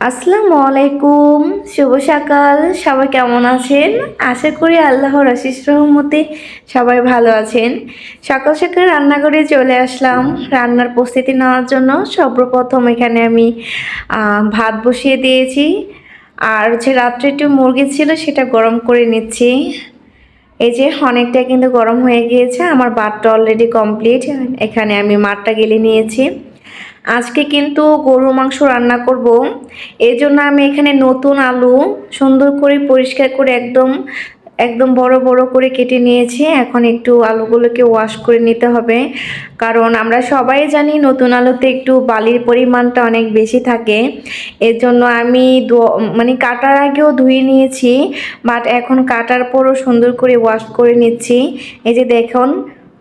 আসসালামু আলাইকুম, শুভ সকাল। সবাই কেমন আছেন? আশা করি আল্লাহর আশিস রহমতে সবাই ভালো আছেন। সকাল সকাল রান্নাঘরে চলে আসলাম। রান্নার প্রস্তুতি নেওয়ার জন্য সর্বপ্রথম এখানে আমি ভাত বসিয়ে দিয়েছি। আর হচ্ছে রাত্রে একটু মুরগি ছিল সেটা গরম করে নিচ্ছি। এই যে অনেকটা কিন্তু গরম হয়ে গিয়েছে। আমার ভাতটা অলরেডি কমপ্লিট এখানে আমি মাঠটা গেলে নিয়েছি। আজকে কিন্তু গরুর মাংস রান্না করব। এই জন্য আমি এখানে নতুন আলু সুন্দর করে পরিষ্কার করে একদম একদম বড় বড় করে কেটে নিয়েছি। এখন একটু আলুগুলোকে ওয়াশ করে নিতে হবে। কারণ আমরা সবাই জানি নতুন আলুতে একটু বালির পরিমাণটা অনেক বেশি থাকে। এর জন্য আমি মানে কাটার আগেও ধুয়ে নিয়েছি বাট এখন কাটার পরও সুন্দর করে ওয়াশ করে নিচ্ছি। এই যে দেখুন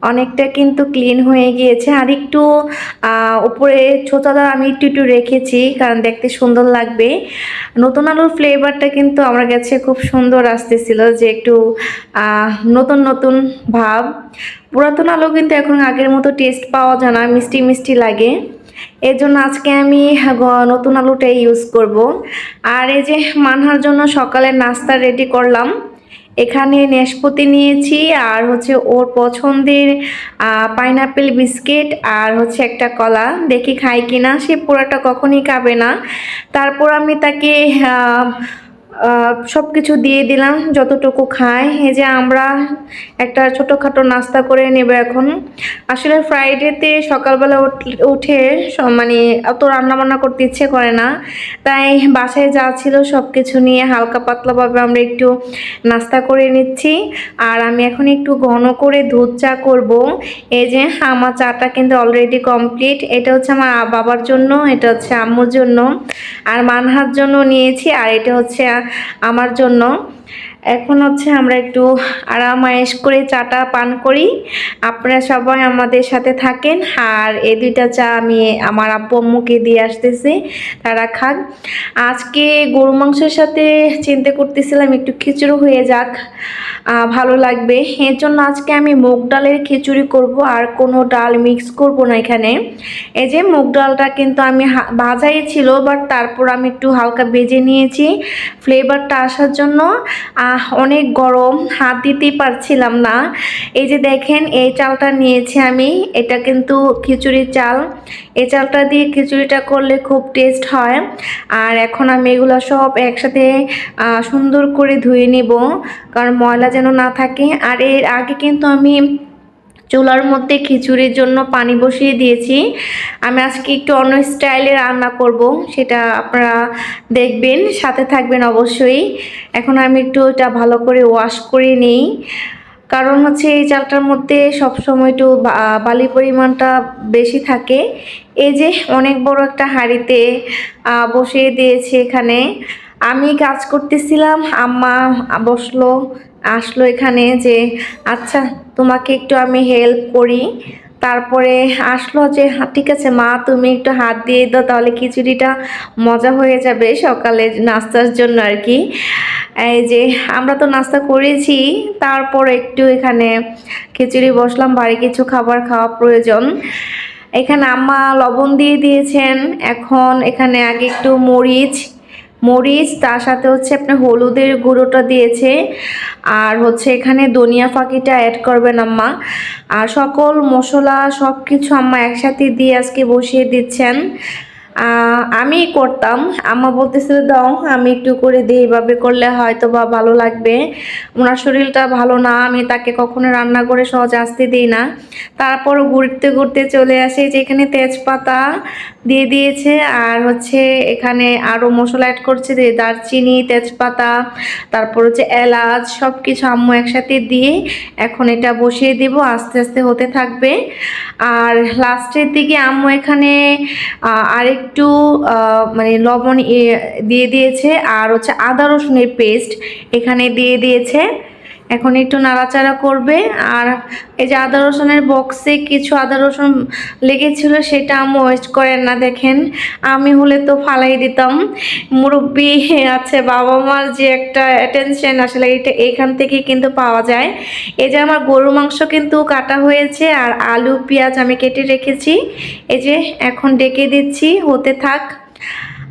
অনেকটা কিন্তু ক্লিন হয়ে গিয়েছে। আর একটু উপরে ছোটাটা আমি একটু একটু রেখেছি, কারণ দেখতে সুন্দর লাগবে। নতুন আলুর ফ্লেভারটা কিন্তু আমার কাছে খুব সুন্দর আসতেছিল যে একটু নতুন নতুন ভাব। পুরাতন আলু কিন্তু এখন আগের মতো টেস্ট পাওয়া যায় না, মিষ্টি মিষ্টি লাগে। এর জন্য আজকে আমি নতুন আলুটাই ইউজ করব। আর এই যে মানহার জন্য সকালে নাস্তা রেডি করলাম। এখানে নেশপতি নিয়েছি, আর হচ্ছে ওর পছন্দের পাইনাপেল বিস্কিট, আর হচ্ছে একটা কলা। দেখি খাই কিনা, সে পোড়াটা কখনই খাবে না। তারপর আমি তাকে সব কিছু দিয়ে দিলাম, যতটুকু খায়। এই যে আমরা একটা ছোটোখাটো নাস্তা করে নেব এখন। আসলে ফ্রাইডেতে সকালবেলা উঠ- মানে অত রান্নাবান্না করতে ইচ্ছে করে না। তাই বাসায় যা ছিল সব কিছু নিয়ে হালকা পাতলাভাবে আমরা একটু নাস্তা করে নিচ্ছি। আর আমি এখন একটু ঘন করে দুধ চা করব। এই যে আমার চাটা কিন্তু অলরেডি কমপ্লিট এটা হচ্ছে আমার বাবার জন্য, এটা হচ্ছে আম্মুর জন্য। আর মানহার জন্য নিয়েছি। আর এটা হচ্ছে আমার জন্য এখন হচ্ছে আমরা একটু আরাম আয়েশ করে চাটা পান করি। আপনারা সবাই আমাদের সাথে থাকেন। আর এই দুইটা চা আমি আমার আব্বু আম্মুকে দিয়ে আসতেছি, তারা খাক। আজকে গরু মাংসের সাথে চিন্তা করতেছিলাম একটু খিচুড়ি হয়ে যাক ভালো লাগবে। এর জন্য আজকে আমি মুগ ডালের খিচুড়ি করব, আর কোনো ডাল মিক্স করব না এখানে। এই যে মুগ ডালটা কিন্তু আমি ভাজাই ছিল বাট তারপর আমি একটু হালকা ভেজে নিয়েছি। ফ্লেভারটা আসার জন্য অনেক গরম, হাত দিতেই পারছিলাম না। এই যে দেখেন, এই চালটা নিয়েছি আমি। এটা কিন্তু খিচুড়ির চাল। এই চালটা দিয়ে খিচুড়িটা করলে খুব টেস্ট হয়। আর এখন আমি এগুলো সব একসাথে সুন্দর করে ধুয়ে নেব। কারণ ময়লা যেন না থাকে। আর এর আগে কিন্তু আমি চুলার মধ্যে খিচুড়ির জন্য পানি বসিয়ে দিয়েছি। আমি আজকে একটু অন্য স্টাইলে রান্না করব, সেটা আপনারা দেখবেন, সাথে থাকবেন অবশ্যই। এখন আমি একটু এটা ভালো করে ওয়াশ করে নিই। কারণ হচ্ছে এই চালটার মধ্যে সবসময় একটু বা- বালির পরিমাণটা বেশি থাকে। এই যে অনেক বড় একটা হাঁড়িতে বসিয়ে দিয়েছি এখানে। আমি কাজ করতেছিলাম, আম্মা বসল আসলো এখানে যে আচ্ছা তোমাকে একটু আমি হেল্প করি। তারপরে আসলো যে "হ্যাঁ, ঠিক আছে মা তুমি একটু হাত দিয়ে দাও তাহলে খিচুড়িটা মজা হয়ে যাবে সকালে নাস্তার জন্য আর কি। এই যে আমরা তো নাস্তা করেছি তারপর একটু এখানে খিচুড়ি বসলাম বাড়ি কিছু খাবার খাওয়া প্রয়োজন। এখানে আম্মা লবণ দিয়ে দিয়েছেন এখন এখানে আগে একটু মরিচ মরিচ, তার সাথে হচ্ছে আপনার হলুদের গুঁড়োটা দিয়েছে। আর হচ্ছে এখানে ধনিয়া ফাঁকিটা অ্যাড করবেন আম্মা। আর সকল মশলা সব কিছু আম্মা একসাথে দিয়ে আজকে বসিয়ে দিচ্ছেন। আমি করতাম। আম্মা বলতেছিল, দাও, আমি একটু করে দিই। এইভাবে করলে হয়তো বা ভালো লাগবে। ওনার শরীরটা ভালো না, আমি তাকে কখনো রান্না করে সহজে আসতে দিই না। তারপর ঘুরতে ঘুরতে চলে আসে, যেখানে তেজপাতা দিয়ে দিয়েছে। আর হচ্ছে এখানে আরও মশলা অ্যাড করছে যে দারচিনি, তেজপাতা, তারপর হচ্ছে এলাচ সব কিছু আম্মু একসাথে দিয়ে এখন এটা বসিয়ে দিব, আস্তে আস্তে হতে থাকবে। আর লাস্টের দিকে আম্মু এখানে আরেকটু মানে লবণ দিয়ে দিয়েছে। আর হচ্ছে আদা রসুনের পেস্ট এখানে দিয়ে দিয়েছে। এখন একটু নাড়াচাড়া করবে। আর এই যে আদা রসুনের বক্সে কিছু আদা রসুন লেগেছিল, সেটা আম্মু ওয়েস্ট করেন না, দেখেন। আমি হলে তো ফালাই দিতাম। মুরব্বি আছে, বাবা মার যে একটা অ্যাটেনশন আসলে এটা এখান থেকে কিন্তু পাওয়া যায়। এই যে আমার গরু মাংস কিন্তু কাটা হয়েছে, আর আলু, পেঁয়াজ আমি কেটে রেখেছি। এই যে এখন ডেকে দিচ্ছি, হতে থাক।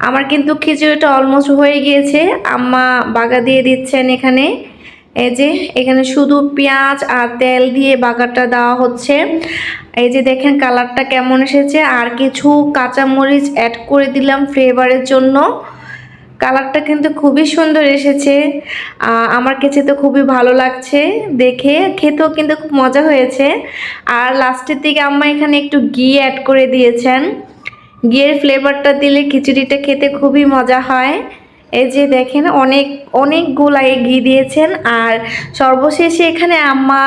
আমার কিন্তু খিচুড়িটা অলমোস্ট হয়ে গিয়েছে। আম্মা বাগা দিয়ে দিচ্ছেন এখানে। এই যে এখানে শুধু পেঁয়াজ আর তেল দিয়ে বাগারটা দেওয়া হচ্ছে। এই যে দেখেন কালারটা কেমন এসেছে। আর কিছু কাঁচামরিচ অ্যাড করে দিলাম ফ্লেভারের জন্য। কালারটা কিন্তু খুবই সুন্দর এসেছে। আমার কাছে তো খুবই ভালো লাগছে দেখে। খেতেও কিন্তু খুব মজা হয়েছে। আর লাস্টের দিকে আম্মা এখানে একটু ঘি অ্যাড করে দিয়েছেন। ঘিয়ের ফ্লেভারটা দিলে খিচুড়িটা খেতে খুবই মজা হয়। এই যে দেখেন, অনেক অনেক অনেকগুলাই ঘি দিয়েছেন, আর সর্বশেষে এখানে আম্মা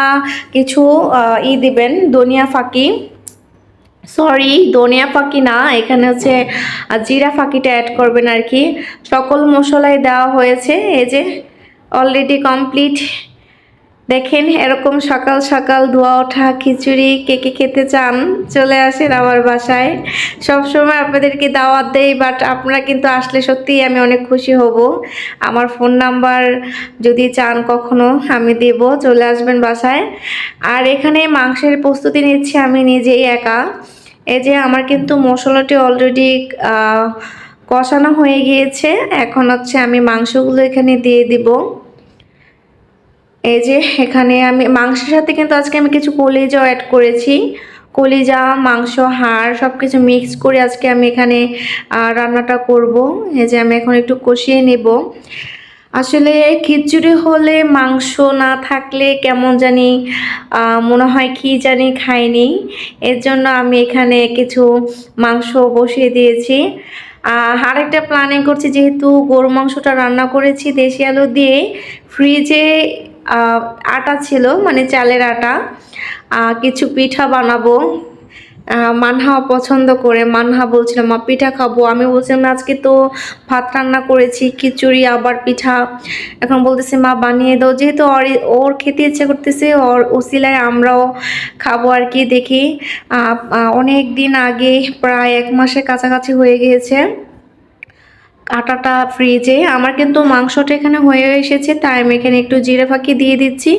কিছু ই দিবেন দনিয়া ফাঁকি। সরি দনিয়া ফাঁকি না, এখানে হচ্ছে জিরা ফাঁকিটা অ্যাড করবেন আর কি। সকল মশলাই দেওয়া হয়েছে, এই যে অলরেডি কমপ্লিট দেখেন এরকম সকাল সকাল ধোয়া ওঠা, খিচুড়ি, কে কে খেতে চান, চলে আসেন আমার বাসায়। সব সময় আপনাদেরকে দাওয়াত দেই বাট আপনারা কিন্তু আসলে সত্যিই আমি অনেক খুশি হব। আমার ফোন নাম্বার যদি চান কখনো, আমি দেব, চলে আসবেন বাসায়। আর এখানে মাংসের প্রস্তুতি নিচ্ছি, আমি নিজেই একা। এই যে আমার কিন্তু মশলাটি অলরেডি কষানো হয়ে গিয়েছে, এখন হচ্ছে আমি মাংসগুলো এখানে দিয়ে দিব। এই যে এখানে আমি মাংসের সাথে কিন্তু আজকে আমি কিছু কলিজাও অ্যাড করেছি। কলিজা, মাংস, হাড় সব কিছু মিক্স করে আজকে আমি এখানে রান্নাটা করব। এই যে আমি এখন একটু কষিয়ে নেব। আসলে খিচুড়ি হলে মাংস না থাকলে কেমন জানি মনে হয় কি জানি খাইনি। এর জন্য আমি এখানে কিছু মাংস বসিয়ে দিয়েছি। আর আরেকটা প্ল্যানিং করছি, যেহেতু গরু মাংসটা রান্না করেছি দেশি আলু দিয়ে ফ্রিজে আটা ছিল মানে চালের আটা। কিছু পিঠা বানাবো। মানহা পছন্দ করে। মানহা বলছিল, মা, পিঠা খাব। আমি বলছিলাম, আজকে তো ভাত রান্না করেছি, খিচুড়ি, আবার পিঠা। এখন বলতেছে, মা, বানিয়ে দাও। যেহেতু ওর ওর খেতে ইচ্ছে করতেছে, ওর উসিলায় আমরাও খাব আর কি দেখি। অনেক দিন আগে, প্রায় এক মাসের কাছাকাছি হয়ে গিয়েছে। আটাটা ফ্রিজে আমার কিন্তু মাংসটা এখানে হয়ে এসেছে, তাই আমি এখানে একটু জিরে ফাঁকি দিয়ে দিচ্ছি।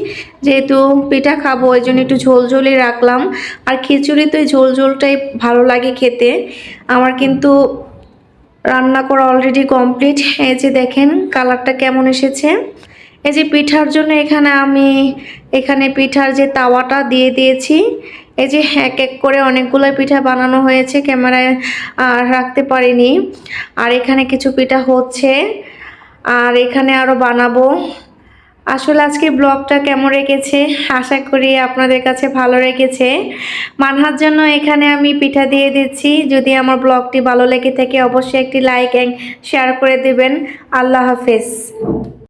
যেহেতু পিঠা খাব, ওই জন্য একটু ঝোল ঝোলই রাখলাম। আর খিচুড়ি তো ঝোল ঝোলটাই ভালো লাগে খেতে। আমার কিন্তু রান্না করা অলরেডি কমপ্লিট এই যে দেখেন কালারটা কেমন এসেছে। এই যে পিঠার জন্য এখানে আমি, এখানে পিঠার যে তাওয়াটা দিয়ে দিয়েছি। এই যে এক এক করে অনেকগুলো পিঠা বানানো হয়েছে, ক্যামেরায় আর রাখতে পারিনি। আর এখানে কিছু পিঠা হচ্ছে। আর এখানে আরও বানাবো। আসলে আজকে ব্লগটা কেমন রেখেছে? আশা করি আপনাদের কাছে ভালো রেখেছে। মানহার জন্য এখানে আমি পিঠা দিয়ে দিচ্ছি। যদি আমার ব্লগটি ভালো লেগে থাকে, অবশ্যই একটি লাইক অ্যান্ড শেয়ার করে দেবেন। আল্লাহ হাফেজ।